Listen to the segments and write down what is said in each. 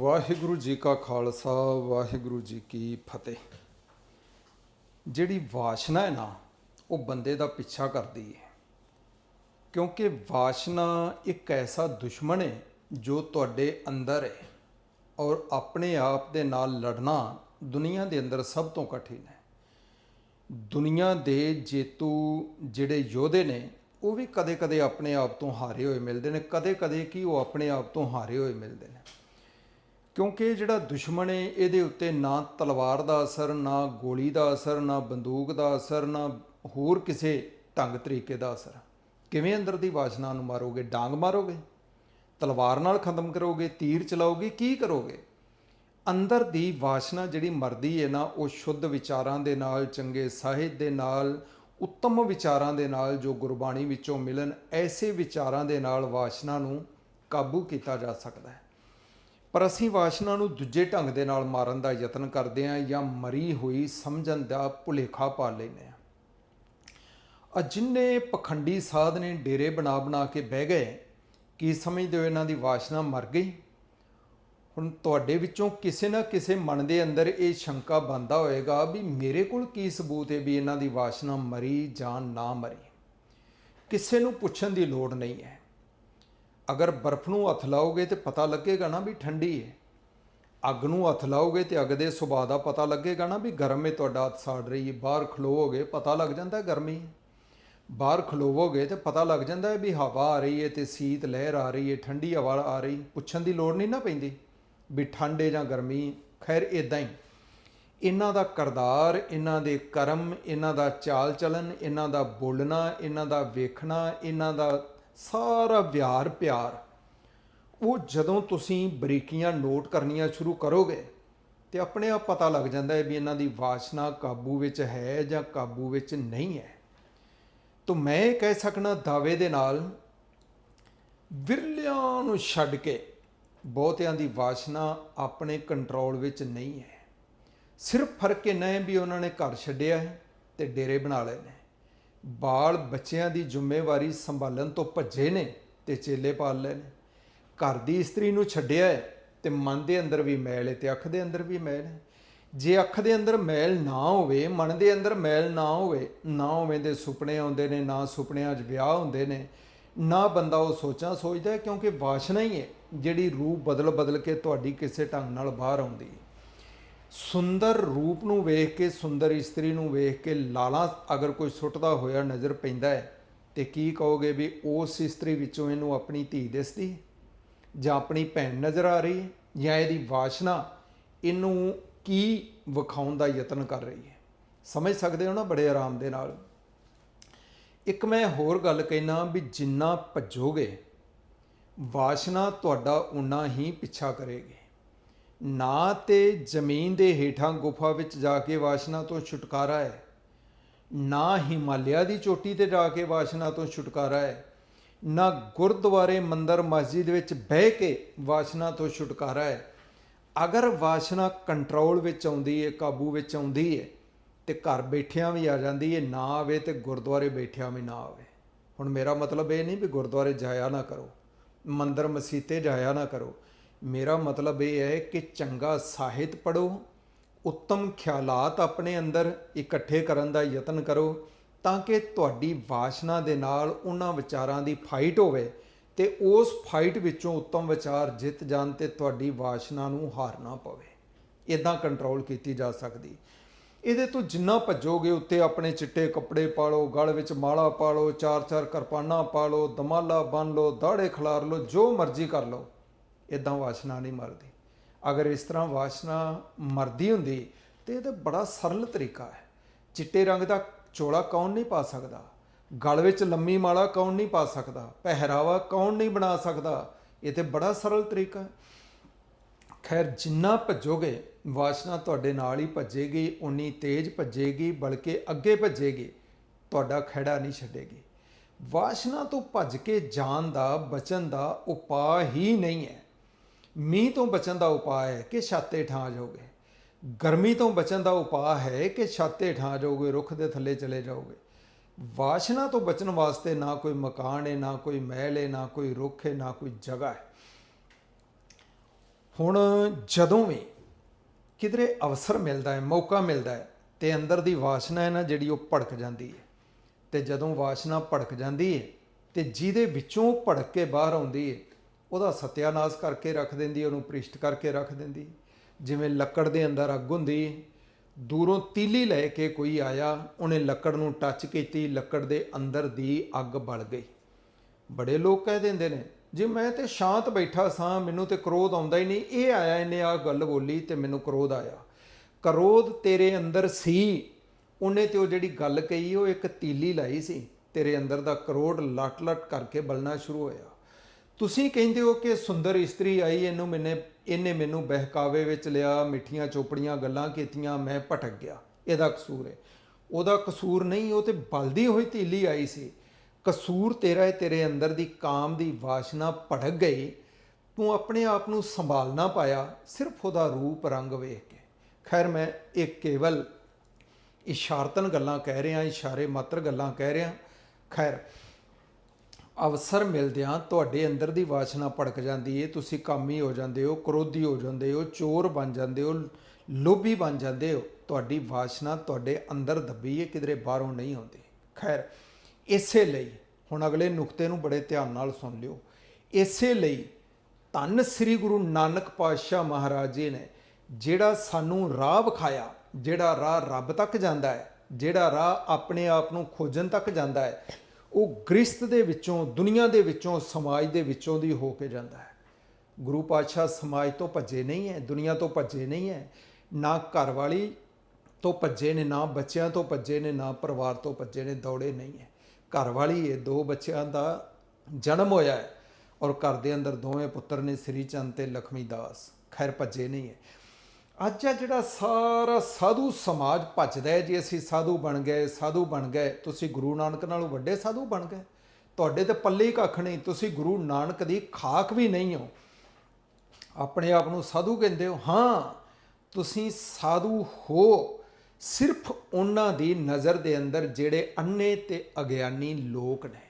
ਵਾਹਿਗੁਰੂ ਜੀ ਕਾ ਖਾਲਸਾ, ਵਾਹਿਗੁਰੂ ਜੀ ਕੀ ਫਤਿਹ। ਜਿਹੜੀ ਵਾਸ਼ਨਾ ਹੈ ਨਾ, ਉਹ ਬੰਦੇ ਦਾ ਪਿੱਛਾ ਕਰਦੀ ਹੈ ਕਿਉਂਕਿ ਵਾਸ਼ਨਾ ਇੱਕ ਐਸਾ ਦੁਸ਼ਮਣ ਹੈ ਜੋ ਤੁਹਾਡੇ ਅੰਦਰ ਹੈ ਔਰ ਆਪਣੇ ਆਪ ਦੇ ਨਾਲ ਲੜਨਾ ਦੁਨੀਆ ਦੇ ਅੰਦਰ ਸਭ ਤੋਂ ਕਠਿਨ ਹੈ। ਦੁਨੀਆ ਦੇ ਜੇਤੂ ਜਿਹੜੇ ਯੋਧੇ ਨੇ, ਉਹ ਵੀ ਕਦੇ-ਕਦੇ ਆਪਣੇ ਆਪ ਤੋਂ ਹਾਰੇ ਹੋਏ ਮਿਲਦੇ ਨੇ, ਕਦੇ-ਕਦੇ ਕੀ ਉਹ ਆਪਣੇ ਆਪ ਤੋਂ ਹਾਰੇ ਹੋਏ ਮਿਲਦੇ ਨੇ। ਕਿਉਂਕਿ ਇਹ ਜਿਹੜਾ ਦੁਸ਼ਮਣ ਏ, ਇਹਦੇ ਉੱਤੇ ਨਾ ਤਲਵਾਰ ਦਾ ਅਸਰ, ਨਾ ਗੋਲੀ ਦਾ ਅਸਰ, ਨਾ ਬੰਦੂਕ ਦਾ ਅਸਰ, ਨਾ ਹੋਰ ਕਿਸੇ ਢੰਗ ਤਰੀਕੇ ਦਾ ਅਸਰ। ਕਿਵੇਂ ਅੰਦਰ ਦੀ ਵਾਸ਼ਨਾ ਨੂੰ ਮਾਰੋਗੇ? ਡਾਂਗ ਮਾਰੋਗੇ? ਤਲਵਾਰ ਨਾਲ ਖਤਮ ਕਰੋਗੇ? ਤੀਰ ਚਲਾਓਗੇ? ਕੀ ਕਰੋਗੇ? ਅੰਦਰ ਦੀ ਵਾਸ਼ਨਾ ਜਿਹੜੀ ਮਰਦੀ ਹੈ ਨਾ, ਉਹ ਸ਼ੁੱਧ ਵਿਚਾਰਾਂ ਦੇ ਨਾਲ, ਚੰਗੇ ਸਾਹਿਤ ਦੇ ਨਾਲ, ਉੱਤਮ ਵਿਚਾਰਾਂ ਦੇ ਨਾਲ, ਜੋ ਗੁਰਬਾਣੀ ਵਿੱਚੋਂ ਮਿਲਣ ਐਸੇ ਵਿਚਾਰਾਂ ਦੇ ਨਾਲ ਵਾਸ਼ਨਾ ਨੂੰ ਕਾਬੂ ਕੀਤਾ ਜਾ ਸਕਦਾ ਹੈ। ਪਰ ਅਸੀਂ ਵਾਸ਼ਨਾ ਨੂੰ ਦੂਜੇ ਢੰਗ ਦੇ ਨਾਲ ਮਾਰਨ ਦਾ ਯਤਨ ਕਰਦੇ ਹਾਂ ਜਾਂ ਮਰੀ ਹੋਈ ਸਮਝਣ ਦਾ ਭੁਲੇਖਾ ਪਾ ਲੈਂਦੇ ਹਾਂ। ਆ ਜਿੰਨੇ ਪਖੰਡੀ ਸਾਧ ਨੇ ਡੇਰੇ ਬਣਾ ਬਣਾ ਕੇ ਬਹਿ ਗਏ, ਕੀ ਸਮਝਦੇ ਹੋ ਇਹਨਾਂ ਦੀ ਵਾਸ਼ਨਾ ਮਰ ਗਈ? ਹੁਣ ਤੁਹਾਡੇ ਵਿੱਚੋਂ ਕਿਸੇ ਨਾ ਕਿਸੇ ਮਨ ਦੇ ਅੰਦਰ ਇਹ ਸ਼ੰਕਾ ਬੰਦਾ ਹੋਏਗਾ ਵੀ ਮੇਰੇ ਕੋਲ ਕੀ ਸਬੂਤ ਹੈ ਵੀ ਇਹਨਾਂ ਦੀ ਵਾਸ਼ਨਾ ਮਰੀ ਜਾਂ ਨਾ ਮਰੀ। ਕਿਸੇ ਨੂੰ ਪੁੱਛਣ ਦੀ ਲੋੜ ਨਹੀਂ ਹੈ। ਅਗਰ ਬਰਫ਼ ਨੂੰ ਹੱਥ ਲਾਓਗੇ ਤੇ ਪਤਾ ਲੱਗੇਗਾ ਨਾ ਵੀ ਠੰਡੀ ਹੈ ਅੱਗ ਨੂੰ ਹੱਥ ਲਾਓਗੇ ਤੇ ਅੱਗ ਦੇ ਸੁਭਾਅ ਦਾ ਪਤਾ ਲੱਗੇਗਾ ਨਾ ਵੀ ਗਰਮ ਹੈ ਤੁਹਾਡਾ ਹੱਥ ਸਾੜ ਰਹੀ ਹੈ ਬਾਹਰ ਖਲੋਵੋਗੇ, ਪਤਾ ਲੱਗ ਜਾਂਦਾ ਗਰਮੀ ਹੈ ਬਾਹਰ ਖਲੋਵੋਗੇ ਤੇ ਪਤਾ ਲੱਗ ਜਾਂਦਾ ਹੈ ਵੀ ਹਵਾ ਆ ਰਹੀ ਹੈ ਤੇ ਸੀਤ ਲਹਿਰ ਆ ਰਹੀ ਹੈ ਠੰਡੀ ਹਵਾ ਆ ਰਹੀ। ਪੁੱਛਣ ਦੀ ਲੋੜ ਨਹੀਂ ਨਾ ਪੈਂਦੀ ਵੀ ਠੰਡ ਹੈ ਜਾਂ ਗਰਮੀ ਖੈਰ ਇਦਾਂ ਹੀ। ਇਹਨਾਂ ਦਾ ਕਰਦਾਰ, ਇਹਨਾਂ ਦੇ ਕਰਮ, ਇਹਨਾਂ ਦਾ ਚਾਲ ਚਲਨ ਇਹਨਾਂ ਦਾ ਬੋਲਣਾ, ਇਹਨਾਂ ਦਾ ਵੇਖਣਾ, ਇਹਨਾਂ ਦਾ ਸਾਰਾ ਵਿਹਾਰ ਪਿਆਰ। ਉਹ ਜਦੋਂ ਤੁਸੀਂ ਬਰੀਕੀਆਂ ਨੋਟ ਕਰਨੀਆਂ ਸ਼ੁਰੂ ਕਰੋਗੇ ਤੇ ਆਪਣੇ ਆਪ ਪਤਾ ਲੱਗ ਜਾਂਦਾ ਹੈ ਵੀ ਇਹਨਾਂ ਦੀ ਵਾਸ਼ਨਾ ਕਾਬੂ ਵਿੱਚ ਹੈ ਜਾਂ ਕਾਬੂ ਵਿੱਚ ਨਹੀਂ ਹੈ। ਤਾਂ ਮੈਂ ਇਹ ਕਹਿ ਸਕਣਾ ਦਾਅਵੇ ਦੇ ਨਾਲ, ਵਿਰਲਿਆਂ ਨੂੰ ਛੱਡ ਕੇ ਬਹੁਤਿਆਂ ਦੀ ਵਾਸ਼ਨਾ ਆਪਣੇ ਕੰਟਰੋਲ ਵਿੱਚ ਨਹੀਂ ਹੈ। ਸਿਰਫ ਫ਼ਰਕ ਇੰਨਾ ਹੈ ਵੀ ਉਹਨਾਂ ਨੇ ਘਰ ਛੱਡਿਆ ਹੈ ਤੇ ਡੇਰੇ ਬਣਾ ਲਏ ਨੇ। ਬਾਲ ਬੱਚਿਆਂ ਦੀ ਜ਼ਿੰਮੇਵਾਰੀ ਸੰਭਾਲਣ ਤੋਂ ਭੱਜੇ ਨੇ ਤੇ ਚੇਲੇ ਪਾਲ ਲਏ ਨੇ। ਘਰ ਦੀ ਇਸਤਰੀ ਨੂੰ ਛੱਡਿਆ ਹੈ ਤੇ ਮਨ ਦੇ ਅੰਦਰ ਵੀ ਮੈਲ ਹੈ ਤੇ ਅੱਖ ਦੇ ਅੰਦਰ ਵੀ ਮੈਲ ਹੈ। ਜੇ ਅੱਖ ਦੇ ਅੰਦਰ ਮੈਲ ਨਾ ਹੋਵੇ, ਮਨ ਦੇ ਅੰਦਰ ਮੈਲ ਨਾ ਹੋਵੇ ਨਾ ਹੋਵੇ ਦੇ ਸੁਪਨੇ ਆਉਂਦੇ ਨੇ, ਨਾ ਸੁਪਨਿਆਂ 'ਚ ਵਿਆਹ ਹੁੰਦੇ ਨੇ, ਨਾ ਬੰਦਾ ਉਹ ਸੋਚਾਂ ਸੋਚਦਾ ਕਿਉਂਕਿ ਵਾਸ਼ਨਾ ਹੀ ਹੈ ਜਿਹੜੀ ਰੂਪ ਬਦਲ ਬਦਲ ਕੇ ਤੁਹਾਡੀ ਕਿਸੇ ਢੰਗ ਨਾਲ ਬਾਹਰ ਆਉਂਦੀ ਹੈ। ਸੁੰਦਰ ਰੂਪ ਨੂੰ ਵੇਖ ਕੇ, ਸੁੰਦਰ ਇਸਤਰੀ ਨੂੰ ਵੇਖ ਕੇ ਲਾਲਾਂ ਅਗਰ ਕੋਈ ਸੁੱਟਦਾ ਹੋਇਆ ਨਜ਼ਰ ਪੈਂਦਾ ਹੈ, ਤੇ ਕੀ ਕਹੋਗੇ ਵੀ ਉਸ ਇਸਤਰੀ ਵਿੱਚੋਂ ਇਹਨੂੰ ਆਪਣੀ ਧੀ ਦਿਸਦੀ ਜਾਂ ਆਪਣੀ ਭੈਣ ਨਜ਼ਰ ਆ ਰਹੀ ਹੈ? ਜਾਂ ਇਹਦੀ ਵਾਸ਼ਨਾ ਇਹਨੂੰ ਕੀ ਵਿਖਾਉਣ ਦਾ ਯਤਨ ਕਰ ਰਹੀ ਹੈ? ਸਮਝ ਸਕਦੇ ਹੋ ਨਾ ਬੜੇ ਆਰਾਮ ਦੇ ਨਾਲ? ਇੱਕ ਮੈਂ ਹੋਰ ਗੱਲ ਕਹਿਣਾ ਵੀ ਜਿੰਨਾ ਭੱਜੋਗੇ, ਵਾਸ਼ਨਾ ਤੁਹਾਡਾ ਉਨਾ ਹੀ ਪਿੱਛਾ ਕਰੇਗੀ। ਨਾ ਤੇ ਜ਼ਮੀਨ ਦੇ ਹੇਠਾਂ ਗੁਫਾ ਵਿੱਚ ਜਾ ਕੇ ਵਾਸ਼ਨਾ ਤੋਂ ਛੁਟਕਾਰਾ ਹੈ। ਨਾ ਹਿਮਾਲਿਆ ਦੀ ਚੋਟੀ ਤੇ ਜਾ ਕੇ ਵਾਸ਼ਨਾ ਤੋਂ ਛੁਟਕਾਰਾ ਹੈ। ਨਾ ਗੁਰਦੁਆਰੇ ਮੰਦਰ ਮਸਜਿਦ ਵਿੱਚ ਬਹਿ ਕੇ ਵਾਸ਼ਨਾ ਤੋਂ ਛੁਟਕਾਰਾ ਹੈ। ਅਗਰ ਵਾਸ਼ਨਾ ਕੰਟਰੋਲ ਵਿੱਚ ਆਉਂਦੀ ਹੈ, ਕਾਬੂ ਵਿੱਚ ਆਉਂਦੀ ਹੈ, ਤੇ ਘਰ ਬੈਠਿਆਂ ਵੀ ਆ ਜਾਂਦੀ ਹੈ, ਨਾ ਆਵੇ ਤੇ ਗੁਰਦੁਆਰੇ ਬੈਠਿਆਂ ਵੀ ਨਾ ਆਵੇ। ਹੁਣ ਮੇਰਾ ਮਤਲਬ ਇਹ ਨਹੀਂ ਵੀ ਗੁਰਦੁਆਰੇ ਜਾਇਆ ਨਾ ਕਰੋ, ਮੰਦਰ ਮਸੀਤੇ ਜਾਇਆ ਨਾ ਕਰੋ। ਮੇਰਾ ਮਤਲਬ ਇਹ ਹੈ ਕਿ ਚੰਗਾ ਸਾਹਿਤ ਪੜੋ ਉੱਤਮ ਖਿਆਲਾਤ ਆਪਣੇ ਅੰਦਰ ਇਕੱਠੇ ਕਰਨ ਦਾ ਯਤਨ ਕਰੋ ਤਾਂ ਕਿ ਤੁਹਾਡੀ ਵਾਸ਼ਨਾ ਦੇ ਨਾਲ ਉਹਨਾਂ ਵਿਚਾਰਾਂ ਦੀ ਫਾਈਟ ਹੋਵੇ ਤੇ ਉਸ ਫਾਈਟ ਵਿੱਚੋਂ ਉੱਤਮ ਵਿਚਾਰ ਜਿੱਤ ਜਾਣ ਤੇ ਤੁਹਾਡੀ ਵਾਸ਼ਨਾ ਨੂੰ ਹਾਰਨਾ ਪਵੇ। ਇਦਾਂ ਕੰਟਰੋਲ ਕੀਤੀ ਜਾ ਸਕਦੀ। ਇਹਦੇ ਤੋਂ ਜਿੰਨਾ ਭੱਜੋਗੇ ਉੱਤੇ ਆਪਣੇ ਚਿੱਟੇ ਕੱਪੜੇ ਪਾ ਲਓ ਗਲ ਵਿੱਚ ਮਾਲਾ ਪਾ ਲਓ ਚਾਰ ਚਾਰ ਕਿਰਪਾਨਾਂ ਪਾ ਲਓ ਦਮਾਲਾ ਬੰਨ ਲਓ ਦਾੜੇ ਖਿਲਾਰ ਲਓ, ਜੋ ਮਰਜ਼ੀ ਕਰ ਲਓ। ਇਦਾਂ ਵਾਸ਼ਨਾ ਨਹੀਂ ਮਰਦੀ। ਅਗਰ ਇਸ ਤਰ੍ਹਾਂ ਵਾਸ਼ਨਾ ਮਰਦੀ ਹੁੰਦੀ, ਤੇ ਇਹ ਤਾਂ ਬੜਾ ਸਰਲ ਤਰੀਕਾ ਹੈ। ਚਿੱਟੇ ਰੰਗ ਦਾ ਚੋਲਾ ਕੌਣ ਨਹੀਂ ਪਾ ਸਕਦਾ? ਗਲ ਵਿੱਚ ਲੰਮੀ ਮਾਲਾ ਕੌਣ ਨਹੀਂ ਪਾ ਸਕਦਾ? ਪਹਿਰਾਵਾ ਕੌਣ ਨਹੀਂ ਬਣਾ ਸਕਦਾ? ਇਹ ਤੇ ਬੜਾ ਸਰਲ ਤਰੀਕਾ ਹੈ। ਖੈਰ, ਜਿੰਨਾ ਭੱਜੋਗੇ, ਵਾਸ਼ਨਾ ਤੁਹਾਡੇ ਨਾਲ ਹੀ ਭੱਜੇਗੀ ਉਨੀ ਤੇਜ਼ ਭੱਜੇਗੀ, ਬਲਕਿ ਅੱਗੇ ਭੱਜੇਗੀ, ਤੁਹਾਡਾ ਖੜਾ ਨਹੀਂ ਛੱਡੇਗੀ। ਵਾਸ਼ਨਾ ਤੋਂ ਭੱਜ ਕੇ ਜਾਣ ਦਾ ਬਚਨ ਦਾ ਉਪਾਅ ਹੀ ਨਹੀਂ ਹੈ। ਮੀਂਹ ਤੋਂ ਬਚਣ ਦਾ ਉਪਾਅ ਹੈ ਕਿ ਛਾਤੇ ਠਾਂ ਜਾਓਗੇ। ਗਰਮੀ ਤੋਂ ਬਚਣ ਦਾ ਉਪਾਅ ਹੈ ਕਿ ਛਾਤੇ ਠਾਂ ਜਾਓਗੇ, ਰੁੱਖ ਦੇ ਥੱਲੇ ਚਲੇ ਜਾਓਗੇ। ਵਾਸ਼ਨਾ ਤੋਂ ਬਚਣ ਵਾਸਤੇ ਨਾ ਕੋਈ ਮਕਾਨ ਹੈ, ਨਾ ਕੋਈ ਮਹਿਲ ਹੈ, ਨਾ ਕੋਈ ਰੁੱਖ ਹੈ, ਨਾ ਕੋਈ ਜਗ੍ਹਾ ਹੈ। ਹੁਣ ਜਦੋਂ ਵੀ ਕਿਧਰੇ ਅਵਸਰ ਮਿਲਦਾ ਹੈ, ਮੌਕਾ ਮਿਲਦਾ ਹੈ, ਤੇ ਅੰਦਰ ਦੀ ਵਾਸ਼ਨਾ ਹੈ ਨਾ ਜਿਹੜੀ ਉਹ ਭੜਕ ਜਾਂਦੀ ਹੈ। ਤੇ ਜਦੋਂ ਵਾਸ਼ਨਾ ਭੜਕ ਜਾਂਦੀ ਹੈ, ਤੇ ਜਿਹਦੇ ਵਿੱਚੋਂ ਭੜਕ ਕੇ ਬਾਹਰ ਆਉਂਦੀ ਹੈ ਉਹਦਾ ਸਤਿਆਨਾਸ਼ ਕਰਕੇ ਰੱਖ ਦਿੰਦੀ, ਉਹਨੂੰ ਪ੍ਰਿਸ਼ਟ ਕਰਕੇ ਰੱਖ ਦਿੰਦੀ। ਜਿਵੇਂ ਲੱਕੜ ਦੇ ਅੰਦਰ ਅੱਗ ਹੁੰਦੀ, ਦੂਰੋਂ ਤੀਲੀ ਲੈ ਕੇ ਕੋਈ ਆਇਆ, ਉਹਨੇ ਲੱਕੜ ਨੂੰ ਟੱਚ ਕੀਤੀ, ਲੱਕੜ ਦੇ ਅੰਦਰ ਦੀ ਅੱਗ ਬਲ ਗਈ। ਬੜੇ ਲੋਕ ਕਹਿ ਦਿੰਦੇ ਨੇ, ਜੇ ਮੈਂ ਤੇ ਸ਼ਾਂਤ ਬੈਠਾ ਸਾਂ, ਮੈਨੂੰ ਤੇ ਕ੍ਰੋਧ ਆਉਂਦਾ ਹੀ ਨਹੀਂ। ਇਹ ਆਇਆ, ਇਹਨੇ ਆ ਗੱਲ ਬੋਲੀ ਤੇ ਮੈਨੂੰ ਕ੍ਰੋਧ ਆਇਆ। ਕ੍ਰੋਧ ਤੇਰੇ ਅੰਦਰ ਸੀ। ਉਹਨੇ ਤੇ ਉਹ ਜਿਹੜੀ ਗੱਲ ਕਹੀ, ਉਹ ਇੱਕ ਤੀਲੀ ਲਾਈ ਸੀ। ਤੇਰੇ ਅੰਦਰ ਦਾ ਕਰੋੜ ਲਟ ਲਟ ਕਰਕੇ ਬਲਣਾ ਸ਼ੁਰੂ ਹੋਇਆ। ਤੁਸੀਂ ਕਹਿੰਦੇ ਹੋ ਕਿ ਸੁੰਦਰ ਇਸਤਰੀ ਆਈ, ਇਹਨੂੰ ਮੈਨੇ, ਇਹਨੇ ਮੈਨੂੰ ਬਹਿਕਾਵੇ ਵਿੱਚ ਲਿਆ, ਮਿੱਠੀਆਂ ਚੋਪੜੀਆਂ ਗੱਲਾਂ ਕੀਤੀਆਂ, ਮੈਂ ਭਟਕ ਗਿਆ। ਇਹਦਾ ਕਸੂਰ ਹੈ। ਉਹਦਾ ਕਸੂਰ ਨਹੀਂ, ਉਹ ਤੇ ਬਲਦੀ ਹੋਈ ਤੀਲੀ ਆਈ ਸੀ। ਕਸੂਰ ਤੇਰਾ ਹੈ, ਤੇਰੇ ਅੰਦਰ ਦੀ ਕਾਮ ਦੀ ਵਾਸ਼ਨਾ ਭੜਕ ਗਈ। ਤੂੰ ਆਪਣੇ ਆਪ ਨੂੰ ਸੰਭਾਲਣਾ ਪਾਇਆ, ਸਿਰਫ ਉਹਦਾ ਰੂਪ ਰੰਗ ਵੇਖ ਕੇ। ਖੈਰ, ਮੈਂ ਇਹ ਕੇਵਲ ਇਸ਼ਾਰਤਨ ਗੱਲਾਂ ਕਹਿ ਰਿਹਾ, ਇਸ਼ਾਰੇ ਮਾਤਰ ਗੱਲਾਂ ਕਹਿ ਰਿਹਾ। ਖੈਰ ਅਵਸਰ ਮਿਲਦਿਆਂ ਤੁਹਾਡੇ ਅੰਦਰ ਦੀ ਵਾਸ਼ਨਾ ਭੜਕ ਜਾਂਦੀ ਏ, ਤੁਸੀਂ ਕਾਮੀ ਹੋ ਜਾਂਦੇ ਹੋ, ਕ੍ਰੋਧੀ ਹੋ ਜਾਂਦੇ ਹੋ, ਚੋਰ ਬਣ ਜਾਂਦੇ ਹੋ, ਲੋਭੀ ਬਣ ਜਾਂਦੇ ਹੋ, ਤੁਹਾਡੀ ਵਾਸ਼ਨਾ ਤੁਹਾਡੇ ਅੰਦਰ ਦੱਬੀ ਏ, ਕਿਧਰੇ ਬਾਹਰੋਂ ਨਹੀਂ ਆਉਂਦੀ। ਖੈਰ, ਇਸੇ ਲਈ ਹੁਣ ਅਗਲੇ ਨੁਕਤੇ ਨੂੰ ਬੜੇ ਧਿਆਨ ਨਾਲ ਸੁਣ ਲਿਓ। ਇਸੇ ਲਈ ਧੰਨ ਸ੍ਰੀ ਗੁਰੂ ਨਾਨਕ ਪਾਤਸ਼ਾਹ ਮਹਾਰਾਜ ਜੀ ਨੇ ਜਿਹੜਾ ਸਾਨੂੰ ਰਾਹ ਵਿਖਾਇਆ, ਜਿਹੜਾ ਰਾਹ ਰੱਬ ਤੱਕ ਜਾਂਦਾ ਹੈ ਜਿਹੜਾ ਰਾਹ ਆਪਣੇ ਆਪ ਨੂੰ ਖੋਜਣ ਤੱਕ ਜਾਂਦਾ ਹੈ ਉਹ ਗ੍ਰਸਤ ਦੇ ਵਿੱਚੋਂ, ਦੁਨੀਆ ਦੇ ਵਿੱਚੋਂ, ਸਮਾਜ ਦੇ ਵਿੱਚੋਂ ਦੀ ਹੋ ਕੇ ਜਾਂਦਾ ਹੈ। ਗੁਰੂ ਪਾਤਸ਼ਾਹ ਸਮਾਜ ਤੋਂ ਭੱਜੇ ਨਹੀਂ ਹੈ, ਦੁਨੀਆ ਤੋਂ ਭੱਜੇ ਨਹੀਂ ਹੈ, ਨਾ ਘਰ ਵਾਲੀ ਤੋਂ ਭੱਜੇ ਨੇ, ਨਾ ਬੱਚਿਆਂ ਤੋਂ ਭੱਜੇ ਨੇ, ਨਾ ਪਰਿਵਾਰ ਤੋਂ ਭੱਜੇ ਨੇ, ਦੌੜੇ ਨਹੀਂ ਹੈ। ਘਰ ਵਾਲੀ ਇਹ ਦੋ ਬੱਚਿਆਂ ਦਾ ਜਨਮ ਹੋਇਆ ਹੈ ਔਰ ਘਰ ਦੇ ਅੰਦਰ ਦੋਵੇਂ ਪੁੱਤਰ ਨੇ ਸ੍ਰੀ ਚੰਦ ਤੇ ਲਖਮੀ ਦਾਸ। ਖੈਰ, ਭੱਜੇ ਨਹੀਂ ਹੈ। ਅੱਜ ਆ ਜਿਹੜਾ ਸਾਰਾ ਸਾਧੂ ਸਮਾਜ ਭੱਜਦਾ ਹੈ ਜੀ, ਅਸੀਂ ਸਾਧੂ ਬਣ ਗਏ, ਸਾਧੂ ਬਣ ਗਏ। ਤੁਸੀਂ ਗੁਰੂ ਨਾਨਕ ਨਾਲੋਂ ਵੱਡੇ ਸਾਧੂ ਬਣ ਗਏ। ਤੁਹਾਡੇ ਤੇ ਪੱਲੇ ਹੀ ਕੱਖ ਨਹੀਂ, ਤੁਸੀਂ ਗੁਰੂ ਨਾਨਕ ਦੀ ਖਾਕ ਵੀ ਨਹੀਂ ਹੋ। ਆਪਣੇ ਆਪ ਨੂੰ ਸਾਧੂ ਕਹਿੰਦੇ ਹੋ। ਹਾਂ, ਤੁਸੀਂ ਸਾਧੂ ਹੋ। ਸਿਰਫ ਉਹਨਾਂ ਦੀ ਨਜ਼ਰ ਦੇ ਅੰਦਰ ਜਿਹੜੇ ਅੰਨੇ ਤੇ ਅਗਿਆਨੀ ਲੋਕ ਨੇ,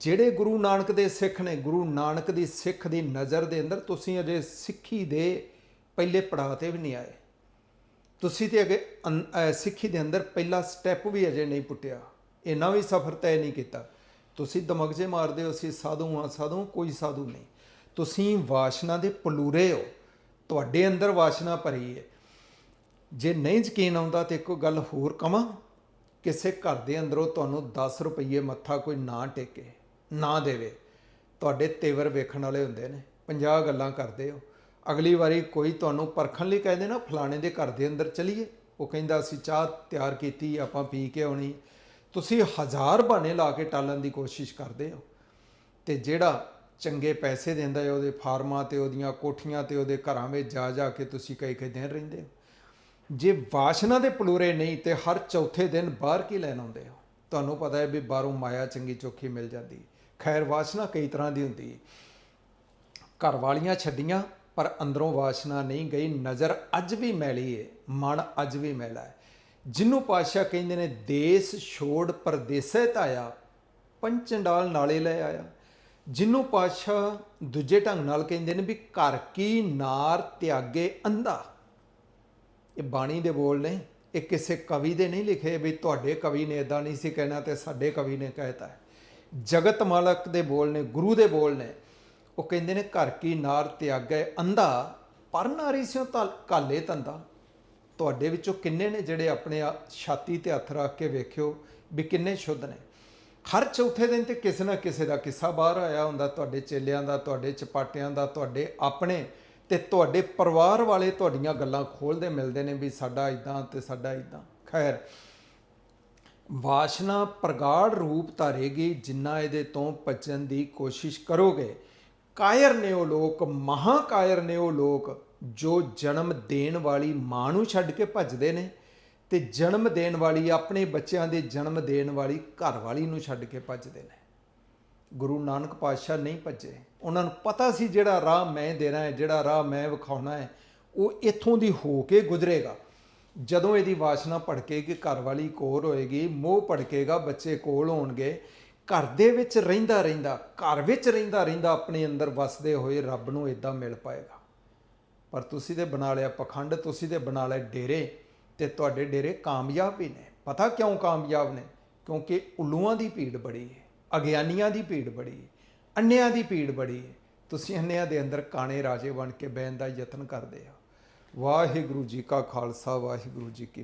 ਜਿਹੜੇ ਗੁਰੂ ਨਾਨਕ ਦੇ ਸਿੱਖ ਨੇ, ਗੁਰੂ ਨਾਨਕ ਦੀ ਸਿੱਖ ਦੀ ਨਜ਼ਰ ਦੇ ਅੰਦਰ ਤੁਸੀਂ ਅਜੇ ਸਿੱਖੀ ਦੇ ਪਹਿਲੇ ਪੜਾਅ ਤੇ ਵੀ ਨਹੀਂ ਆਏ। ਤੁਸੀਂ ਤੇ ਅਗੇ ਅੰ- ਸਿੱਖੀ ਦੇ ਅੰਦਰ ਪਹਿਲਾ ਸਟੈਪ ਵੀ ਅਜੇ ਨਹੀਂ ਪੁੱਟਿਆ। ਇੰਨਾ ਵੀ ਸਫ਼ਰ ਤੈਅ ਨਹੀਂ ਕੀਤਾ। ਤੁਸੀਂ ਦਮਗਜੇ ਮਾਰਦੇ ਹੋ, ਅਸੀਂ ਸਾਧੂ ਹਾਂ, ਸਾਧੂ, ਕੋਈ ਸਾਧੂ ਨਹੀਂ। ਤੁਸੀਂ ਵਾਸ਼ਨਾ ਦੇ ਪਲੂਰੇ ਹੋ। ਤੁਹਾਡੇ ਅੰਦਰ ਵਾਸ਼ਨਾ ਭਰੀ ਹੈ ਜੇ ਨਹੀਂ ਯਕੀਨ ਆਉਂਦਾ ਤੇ ਇੱਕ ਗੱਲ ਹੋਰ ਕਵਾਂ, ਕਿਸੇ ਘਰ ਦੇ ਅੰਦਰੋਂ ਤੁਹਾਨੂੰ 10 ਰੁਪਏ ਮੱਥਾ ਕੋਈ ਨਾ ਟੇਕੇ, ਨਾ ਦੇਵੇ। ਤੁਹਾਡੇ ਤੇਵਰ ਵੇਖਣ ਵਾਲੇ ਹੁੰਦੇ ਨੇ। 50 ਗੱਲਾਂ ਕਰਦੇ ਹੋ। ਅਗਲੀ ਵਾਰੀ ਕੋਈ ਤੁਹਾਨੂੰ ਪਰਖਣ ਲਈ ਕਹਿੰਦੇ ਨਾ ਫਲਾਣੇ ਦੇ ਘਰ ਦੇ ਅੰਦਰ ਚਲੀਏ। ਉਹ ਕਹਿੰਦਾ, ਅਸੀਂ ਚਾਹ ਤਿਆਰ ਕੀਤੀ, ਆਪਾਂ ਪੀ ਕੇ ਆਉਣੀ। ਤੁਸੀਂ ਹਜ਼ਾਰ ਬਹਾਨੇ ਲਾ ਕੇ ਟਾਲਣ ਦੀ ਕੋਸ਼ਿਸ਼ ਕਰਦੇ ਹੋ। ਤੇ ਜਿਹੜਾ ਚੰਗੇ ਪੈਸੇ ਦਿੰਦਾ ਹੈ, ਉਹਦੇ ਫਾਰਮਾਂ ਤੇ, ਉਹਦੀਆਂ ਕੋਠੀਆਂ ਤੇ, ਉਹਦੇ ਘਰਾਂ ਵਿੱਚ ਜਾ ਜਾ ਕੇ ਤੁਸੀਂ ਕਈ ਕਈ ਦਿਨ ਰਹਿੰਦੇ ਹੋ। ਜੇ ਵਾਸ਼ਨਾ ਦੇ ਪਲੂਰੇ ਨਹੀਂ, ਤੇ ਹਰ ਚੌਥੇ ਦਿਨ ਬਾਹਰ ਕੀ ਲੈਣ ਆਉਂਦੇ ਹੋ? ਤੁਹਾਨੂੰ ਪਤਾ ਹੈ ਵੀ ਬਾਹਰੋਂ ਮਾਇਆ ਚੰਗੀ ਚੋਖੀ ਮਿਲ ਜਾਂਦੀ। ਖੈਰ, ਵਾਸ਼ਨਾ ਕਈ ਤਰ੍ਹਾਂ ਦੀ ਹੁੰਦੀ। ਘਰ ਵਾਲੀਆਂ ਛੱਡੀਆਂ ਪਰ ਅੰਦਰੋਂ ਵਾਸ਼ਨਾ ਨਹੀਂ ਗਈ, ਨਜ਼ਰ ਅੱਜ ਵੀ ਮੈਲੀ ਹੈ ਮਨ ਅੱਜ ਵੀ ਮੈਲਾ ਹੈ ਜਿਹਨੂੰ ਪਾਤਸ਼ਾਹ ਕਹਿੰਦੇ ਨੇ, ਦੇਸ ਛੋੜ ਪਰਦੇਸੇ ਧਾਇਆ ਪੰਚੰਡਾਲ ਨਾਲੇ ਲੈ ਆਇਆ। ਜਿਹਨੂੰ ਪਾਤਸ਼ਾਹ ਦੂਜੇ ਢੰਗ ਨਾਲ ਕਹਿੰਦੇ ਨੇ ਵੀ ਘਰ ਕੀ ਨਾਰ ਤਿਆਗੇ ਅੰਧਾ। ਇਹ ਬਾਣੀ ਦੇ ਬੋਲ ਨੇ, ਇਹ ਕਿਸੇ ਕਵੀ ਦੇ ਨਹੀਂ ਲਿਖੇ ਵੀ ਤੁਹਾਡੇ ਕਵੀ ਨੇ ਇਦਾਂ ਨਹੀਂ ਸੀ ਕਹਿਣਾ ਤੇ ਸਾਡੇ ਕਵੀ ਨੇ ਕਹਿਤਾ ਹੈ। ਜਗਤ ਮਾਲਕ ਦੇ ਬੋਲ ਨੇ, ਗੁਰੂ ਦੇ ਬੋਲ ਨੇ ਉਹ ਕਹਿੰਦੇ ਨੇ ਘਰ ਕੀ ਨਾਰ ਤਿਆਗੈ ਅੰਧਾ, ਪਰ ਨਾਰੀ ਸਿਓ ਤਲ ਕਾਲੇ ਤੰਦਾ ਤੁਹਾਡੇ ਵਿੱਚੋਂ ਕਿੰਨੇ ਨੇ ਜਿਹੜੇ ਆਪਣੇ ਛਾਤੀ ਤੇ ਹੱਥ ਰੱਖ ਕੇ ਵੇਖਿਓ ਵੀ ਕਿੰਨੇ ਸ਼ੁੱਧ ਨੇ। ਹਰ ਚੌਥੇ ਦਿਨ ਤੇ ਕਿਸੇ ਨਾ ਕਿਸੇ ਦਾ ਕਿੱਸਾ ਬਾਹਰ ਆਇਆ ਹੁੰਦਾ, ਤੁਹਾਡੇ ਚੇਲਿਆਂ ਦਾ, ਤੁਹਾਡੇ ਚਪਾਟਿਆਂ ਦਾ, ਤੁਹਾਡੇ ਆਪਣੇ ਤੇ ਤੁਹਾਡੇ ਪਰਿਵਾਰ ਵਾਲੇ ਤੁਹਾਡੀਆਂ ਗੱਲਾਂ ਖੋਲਦੇ ਮਿਲਦੇ ਨੇ ਵੀ ਸਾਡਾ ਇਦਾਂ ਤੇ ਸਾਡਾ ਇਦਾਂ ਖੈਰ, ਵਾਸ਼ਨਾ ਪ੍ਰਗਾੜ ਰੂਪ ਧਾਰੇਗੀ, ਜਿੰਨਾ ਇਹਦੇ ਤੋਂ ਬਚਣ ਦੀ ਕੋਸ਼ਿਸ਼ ਕਰੋਗੇ ਕਾਇਰ ਨੇ ਉਹ ਲੋਕ, ਮਹਾ ਕਾਇਰ ਨੇ ਉਹ ਲੋਕ, ਜੋ ਜਨਮ ਦੇਣ ਵਾਲੀ ਮਾਂ ਨੂੰ ਛੱਡ ਕੇ ਭੱਜਦੇ ਨੇ ਤੇ ਜਨਮ ਦੇਣ ਵਾਲੀ ਆਪਣੇ ਬੱਚਿਆਂ ਦੇ ਜਨਮ ਦੇਣ ਵਾਲੀ ਘਰ ਵਾਲੀ ਨੂੰ ਛੱਡ ਕੇ ਭੱਜਦੇ ਨੇ। ਗੁਰੂ ਨਾਨਕ ਪਾਤਸ਼ਾਹ ਨਹੀਂ ਭੱਜੇ। ਉਹਨਾਂ ਨੂੰ ਪਤਾ ਸੀ ਜਿਹੜਾ ਰਾਹ ਮੈਂ ਦੇਣਾ ਹੈ, ਜਿਹੜਾ ਰਾਹ ਮੈਂ ਵਿਖਾਉਣਾ ਹੈ, ਉਹ ਇੱਥੋਂ ਦੀ ਹੋ ਕੇ ਗੁਜ਼ਰੇਗਾ। ਜਦੋਂ ਇਹਦੀ ਵਾਸ਼ਨਾ ਭੜਕੇਗੀ, ਘਰ ਵਾਲੀ ਕੋਲ ਹੋਏਗੀ, ਮੋਹ ਭੜਕੇਗਾ, ਬੱਚੇ ਕੋਲ ਹੋਣਗੇ ਘਰ ਦੇ ਵਿੱਚ ਰਹਿੰਦਾ ਰਹਿੰਦਾ, ਘਰ ਵਿੱਚ ਰਹਿੰਦਾ ਰਹਿੰਦਾ ਆਪਣੇ ਅੰਦਰ ਵਸਦੇ ਹੋਏ ਰੱਬ ਨੂੰ ਇਦਾਂ ਮਿਲ ਪਾਏਗਾ। ਪਰ ਤੁਸੀਂ ਤੇ ਬਣਾ ਲਿਆ ਪਖੰਡ, ਤੁਸੀਂ ਤੇ ਬਣਾ ਲਿਆ ਡੇਰੇ ਤੇ ਤੁਹਾਡੇ ਡੇਰੇ ਕਾਮਯਾਬ ਹੀ ਨੇ। ਪਤਾ ਕਿਉਂ ਕਾਮਯਾਬ ਨੇ? ਕਿਉਂਕਿ ਉਲੂਆਂ ਦੀ ਭੀੜ ਬੜੀ ਹੈ, ਅਗਿਆਨੀਆਂ ਦੀ ਭੀੜ ਬੜੀ ਹੈ, ਅੰਨਿਆਂ ਦੀ ਭੀੜ ਬੜੀ ਹੈ। ਤੁਸੀਂ ਅੰਨਿਆਂ ਦੇ ਅੰਦਰ ਕਾਣੇ ਰਾਜੇ ਬਣ ਕੇ ਬਹਿਣ ਦਾ ਯਤਨ ਕਰਦੇ ਹੋ। ਵਾਹਿਗੁਰੂ ਜੀ ਕਾ ਖਾਲਸਾ, ਵਾਹਿਗੁਰੂ ਜੀ ਕੀ